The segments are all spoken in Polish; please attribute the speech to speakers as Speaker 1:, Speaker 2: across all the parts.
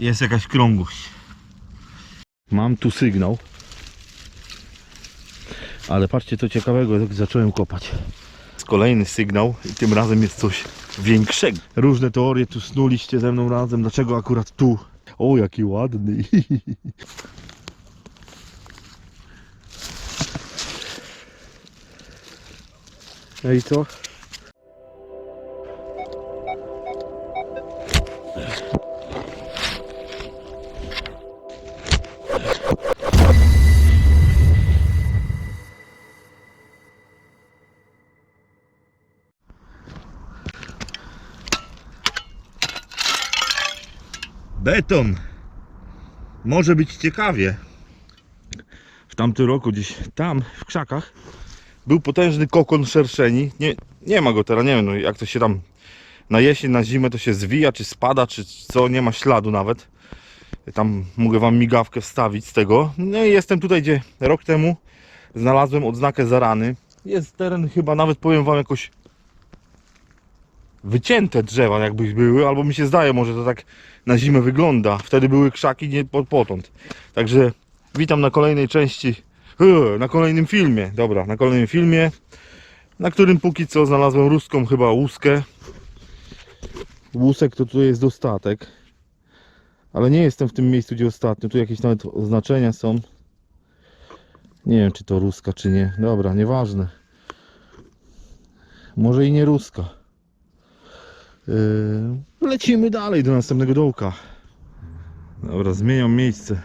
Speaker 1: Jest jakaś krągłość. Mam tu sygnał. Ale patrzcie co ciekawego, jak zacząłem kopać. Kolejny sygnał i tym razem jest coś większego. Różne teorie tu snuliście ze mną razem. Dlaczego akurat tu? O, jaki ładny. No i co? Beton. Może być ciekawie. W tamtym roku gdzieś tam w krzakach był potężny kokon szerszeni. Nie, nie ma go teraz, nie wiem no, jak to się tam na jesień, na zimę to się zwija, czy spada, czy co, nie ma śladu nawet. Tam mogę wam migawkę wstawić z tego. No i jestem tutaj, gdzie rok temu znalazłem odznakę zarany. Jest teren chyba nawet powiem wam jakoś wycięte drzewa jakby były, albo mi się zdaje, może to tak na zimę wygląda. Wtedy były krzaki nie pot- potąd. Także witam na kolejnej części, yy, na kolejnym filmie. Dobra, na kolejnym filmie, na którym póki co znalazłem ruską chyba łuskę. Łusek to tu jest dostatek. Ale nie jestem w tym miejscu, gdzie ostatnio. Tu jakieś nawet oznaczenia są. Nie wiem, czy to ruska, czy nie. Dobra, nieważne. Może i nie ruska. Yy, lecimy dalej do następnego dołka. Dobra, zmieniam miejsce.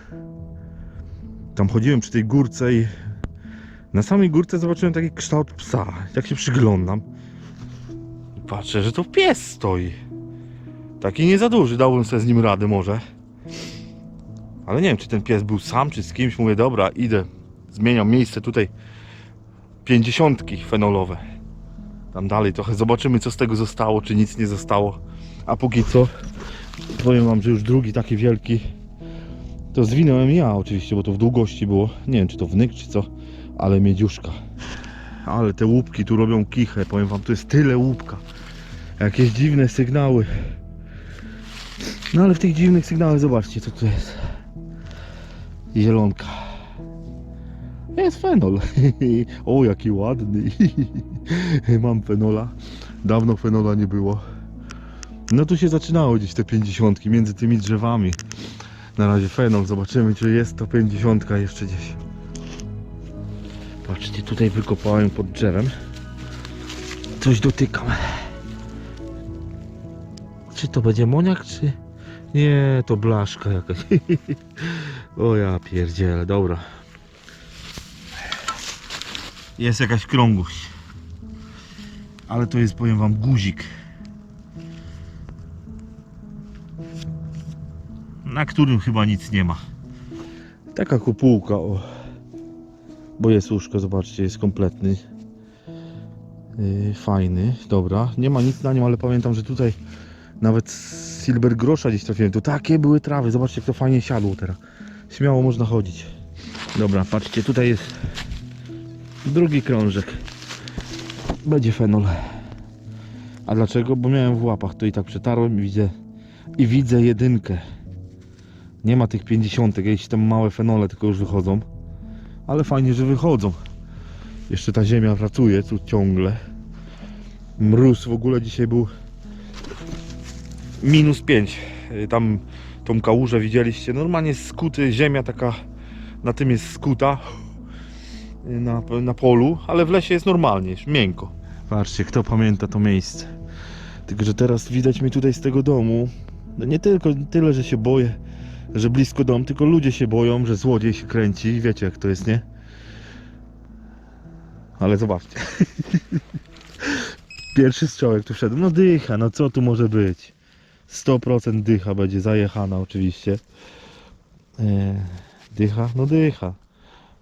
Speaker 1: Tam chodziłem przy tej górce i na samej górce zobaczyłem taki kształt psa. Jak się przyglądam, patrzę, że to pies stoi. Taki nie za duży, dałbym sobie z nim radę może. Ale nie wiem, czy ten pies był sam, czy z kimś. Mówię, dobra, idę. Zmieniam miejsce tutaj. Pięćdziesiątki fenolowe tam dalej trochę zobaczymy co z tego zostało, czy nic nie zostało. A póki co powiem wam, że już drugi taki wielki to zwinąłem ja oczywiście, bo to w długości było. Nie wiem czy to wnyk czy co, ale miedziuszka. Ale te łupki tu robią kichę, powiem wam, tu jest tyle łupka. Jakieś dziwne sygnały. No ale w tych dziwnych sygnałach zobaczcie co tu jest. Zielonka. Jest fenol. o, jaki ładny. Mam fenola. Dawno fenola nie było. No tu się zaczynało gdzieś te 50 między tymi drzewami. Na razie fenol. Zobaczymy, czy jest to 50 jeszcze gdzieś. Patrzcie, tutaj wykopałem pod drzewem. Coś dotykam. Czy to będzie moniak, czy... Nie, to blaszka jakaś. o ja pierdzielę, dobra. Jest jakaś krągłość. Ale to jest, powiem wam, guzik. Na którym chyba nic nie ma. Taka kopułka, o. Bo jest łóżko, zobaczcie, jest kompletny. Yy, fajny, dobra. Nie ma nic na nim, ale pamiętam, że tutaj nawet silver grosza gdzieś trafiłem. To takie były trawy, zobaczcie, jak to fajnie siadło teraz. Śmiało można chodzić. Dobra, patrzcie, tutaj jest drugi krążek. Będzie fenol. A dlaczego? Bo miałem w łapach, to i tak przetarłem i widzę i widzę jedynkę. Nie ma tych pięćdziesiątek, jakieś tam małe fenole tylko już wychodzą. Ale fajnie, że wychodzą. Jeszcze ta ziemia pracuje tu ciągle. Mróz w ogóle dzisiaj był minus 5. Tam tą kałużę widzieliście. Normalnie skuty, ziemia taka na tym jest skuta na, na polu, ale w lesie jest normalnie, miękko. Patrzcie, kto pamięta to miejsce. Tylko, że teraz widać mi tutaj z tego domu, no nie tylko tyle, że się boję, że blisko dom, tylko ludzie się boją, że złodziej się kręci. Wiecie jak to jest, nie? Ale zobaczcie. Pierwszy strzał tu wszedł. No dycha, no co tu może być? 100% dycha będzie zajechana oczywiście. Eee, dycha? No dycha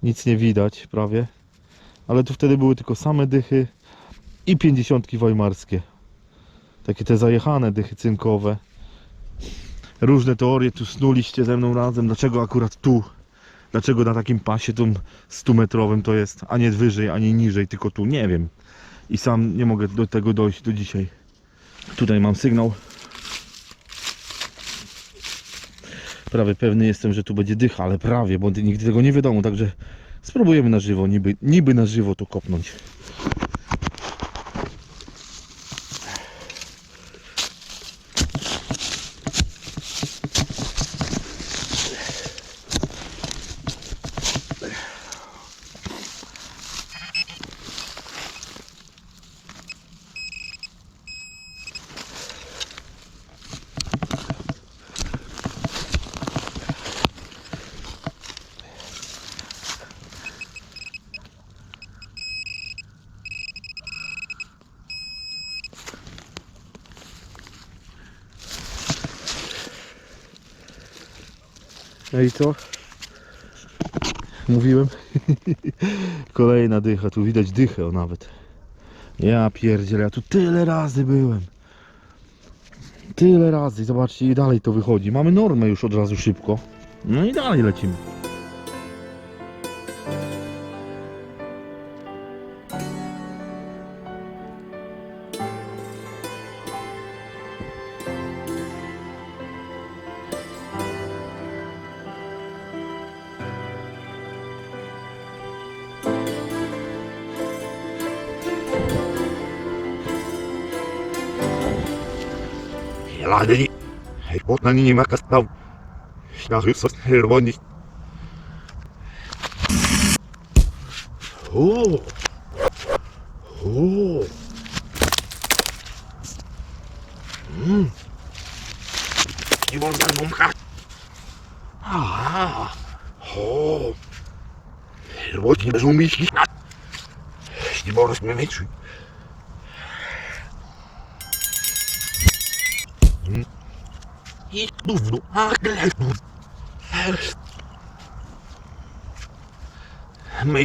Speaker 1: nic nie widać prawie. Ale tu wtedy były tylko same dychy i pięćdziesiątki weimarskie. Takie te zajechane dychy cynkowe. Różne teorie tu snuliście ze mną razem. Dlaczego akurat tu? Dlaczego na takim pasie tym 100 metrowym to jest, a nie wyżej, ani niżej, tylko tu? Nie wiem. I sam nie mogę do tego dojść do dzisiaj. Tutaj mam sygnał. Prawie pewny jestem, że tu będzie dycha, ale prawie, bo nigdy tego nie wiadomo, także spróbujemy na żywo, niby, niby na żywo to kopnąć. No i co? Mówiłem. Kolejna dycha, tu widać dychę o nawet. Ja pierdzielę, ja tu tyle razy byłem. Tyle razy, zobaczcie i dalej to wychodzi. Mamy normę już od razu szybko. No i dalej lecimy.
Speaker 2: Ladeni. Otnani nie ma kastał. Ślachy sos czerwony. O! O! Mm. Nie można numka. A! O! Czerwony bez umyśli. Nie I gówno, a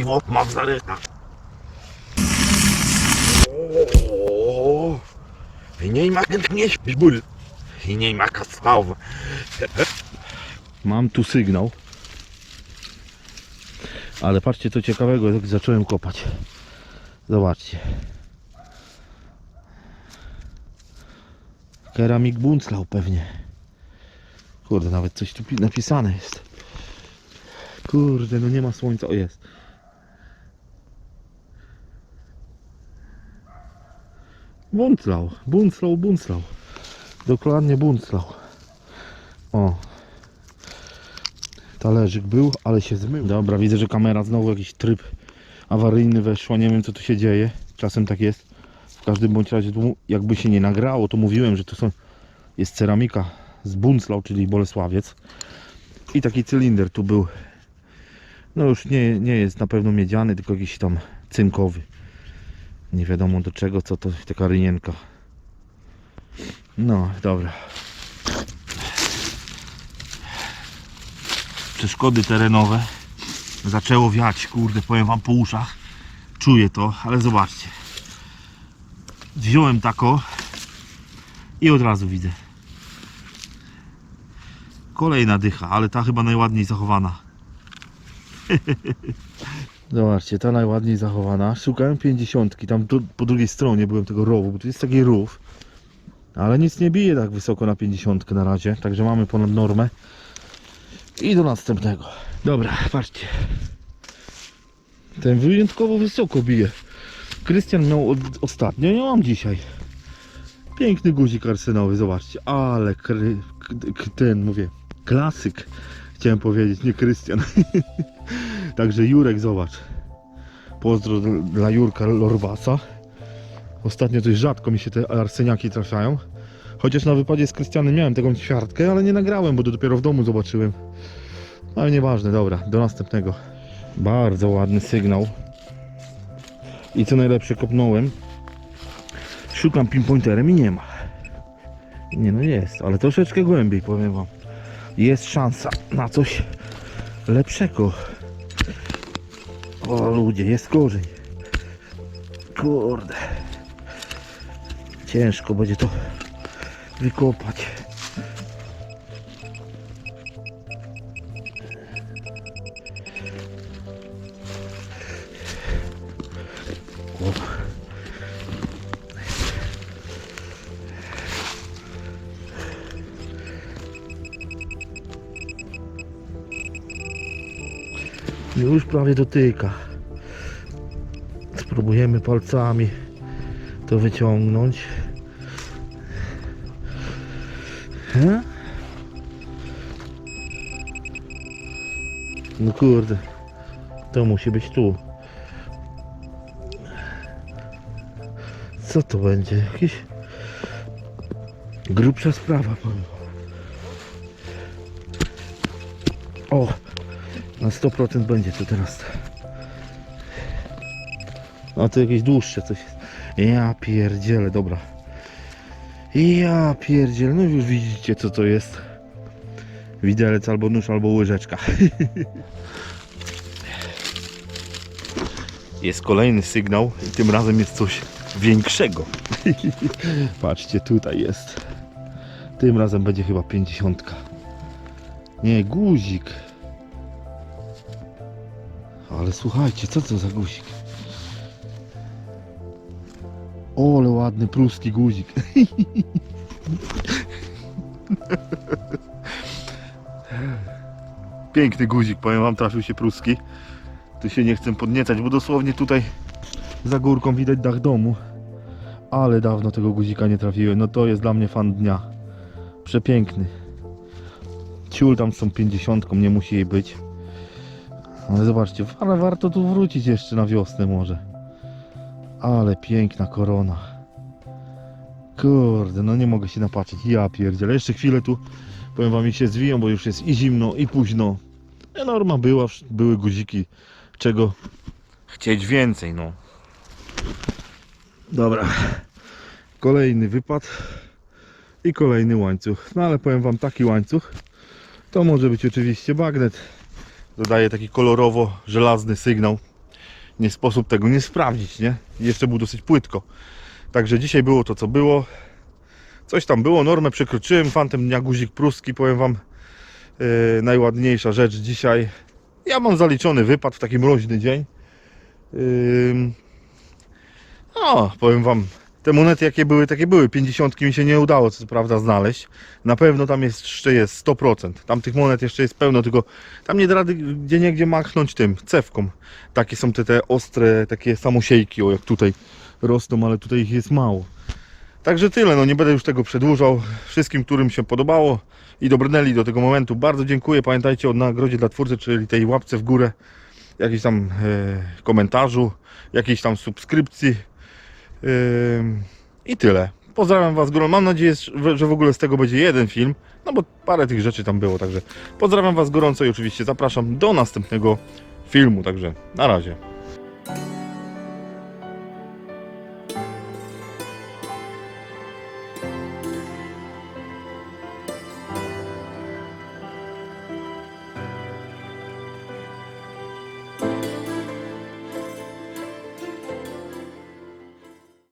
Speaker 2: wop mam zaleta. O, I nie ma nie śpi ból. I nie ma kastaw.
Speaker 1: Mam tu sygnał. Ale patrzcie co ciekawego, jak zacząłem kopać. Zobaczcie. Keramik Bunzlau pewnie. Kurde, nawet coś tu pi- napisane jest. Kurde, no nie ma słońca. O jest. Bunzlau, Bunzlau, Bunzlau. Dokładnie Bunzlau. O, Talerzyk był, ale się zmył. Dobra, widzę, że kamera znowu jakiś tryb awaryjny weszła. Nie wiem co tu się dzieje. Czasem tak jest. W każdym bądź razie jakby się nie nagrało, to mówiłem, że to są, jest ceramika z Bunzlau, czyli Bolesławiec. I taki cylinder tu był. No już nie, nie jest na pewno miedziany, tylko jakiś tam cynkowy. Nie wiadomo do czego, co to taka rynienka. No, dobra. przeszkody terenowe. Zaczęło wiać, kurde, powiem wam po uszach. Czuję to, ale zobaczcie. Wziąłem tako i od razu widzę. Kolejna dycha, ale ta chyba najładniej zachowana. Zobaczcie, ta najładniej zachowana. Szukałem 50, tam tu, po drugiej stronie byłem tego rowu, bo tu jest taki rów. Ale nic nie bije tak wysoko na 50 na razie, także mamy ponad normę. I do następnego. Dobra, patrzcie. Ten wyjątkowo wysoko bije. Krystian miał od, ostatnio, ja mam dzisiaj. Piękny guzik arsynowy, zobaczcie. Ale kry, k, k, ten, mówię, klasyk. Chciałem powiedzieć, nie Krystian. Także Jurek, zobacz. Pozdro dl- dla Jurka Lorwasa. Ostatnio coś rzadko mi się te arseniaki trafiają. Chociaż na wypadzie z Krystianem miałem taką ćwiartkę, ale nie nagrałem, bo to dopiero w domu zobaczyłem. Ale nieważne, dobra, do następnego. Bardzo ładny sygnał. I co najlepsze, kopnąłem. Szukam pinpointerem i nie ma. Nie no jest, ale troszeczkę głębiej powiem wam. Jest szansa na coś lepszego. O ludzie, jest korzeń. Kurde. Ciężko będzie to wykopać. Już prawie dotyka. Spróbujemy palcami to wyciągnąć. No kurde. To musi być tu. Co to będzie? Jakiś grubsza sprawa. O! Na 100% będzie to teraz. A to jakieś dłuższe coś jest. Ja pierdzielę, dobra. Ja pierdzielę, no już widzicie co to jest. Widelec albo nóż, albo łyżeczka. Jest kolejny sygnał i tym razem jest coś większego. Patrzcie, tutaj jest. Tym razem będzie chyba 50. Nie, guzik. Ale słuchajcie, co to za guzik? O, ale ładny pruski guzik. Piękny guzik, powiem wam, trafił się pruski. Tu się nie chcę podniecać, bo dosłownie tutaj za górką widać dach domu. Ale dawno tego guzika nie trafiłem. No to jest dla mnie fan dnia. Przepiękny. Ciul tam z tą 50, nie musi jej być. Ale zobaczcie, ale warto tu wrócić jeszcze na wiosnę może. Ale piękna korona. Kurde, no nie mogę się napatrzeć. Ja pierdzielę. Jeszcze chwilę tu, powiem wam, mi się zwiją, bo już jest i zimno, i późno. Norma była, były guziki. Czego chcieć więcej, no. Dobra. Kolejny wypad i kolejny łańcuch. No ale powiem wam, taki łańcuch to może być oczywiście bagnet. Dodaje taki kolorowo-żelazny sygnał. Nie sposób tego nie sprawdzić, nie? I Jeszcze był dosyć płytko. Także dzisiaj było to, co było. Coś tam było, normę przekroczyłem. Fantem dnia guzik pruski, powiem wam. Yy, najładniejsza rzecz dzisiaj. Ja mam zaliczony wypad w taki mroźny dzień. Yy, no, powiem wam, te monety jakie były, takie były. 50 mi się nie udało, co prawda, znaleźć. Na pewno tam jest, jeszcze jest 100%. Tam tych monet jeszcze jest pełno, tylko tam nie da rady gdzie nie gdzie machnąć tym, cewką. Takie są te, te ostre, takie samosiejki, o jak tutaj rosną, ale tutaj ich jest mało. Także tyle, no nie będę już tego przedłużał. Wszystkim, którym się podobało i dobrnęli do tego momentu, bardzo dziękuję. Pamiętajcie o nagrodzie dla twórcy, czyli tej łapce w górę, jakiejś tam e, komentarzu, jakiejś tam subskrypcji. I tyle. Pozdrawiam Was górą. Mam nadzieję, że w ogóle z tego będzie jeden film, no bo parę tych rzeczy tam było. Także pozdrawiam Was gorąco i oczywiście zapraszam do następnego filmu. Także na razie.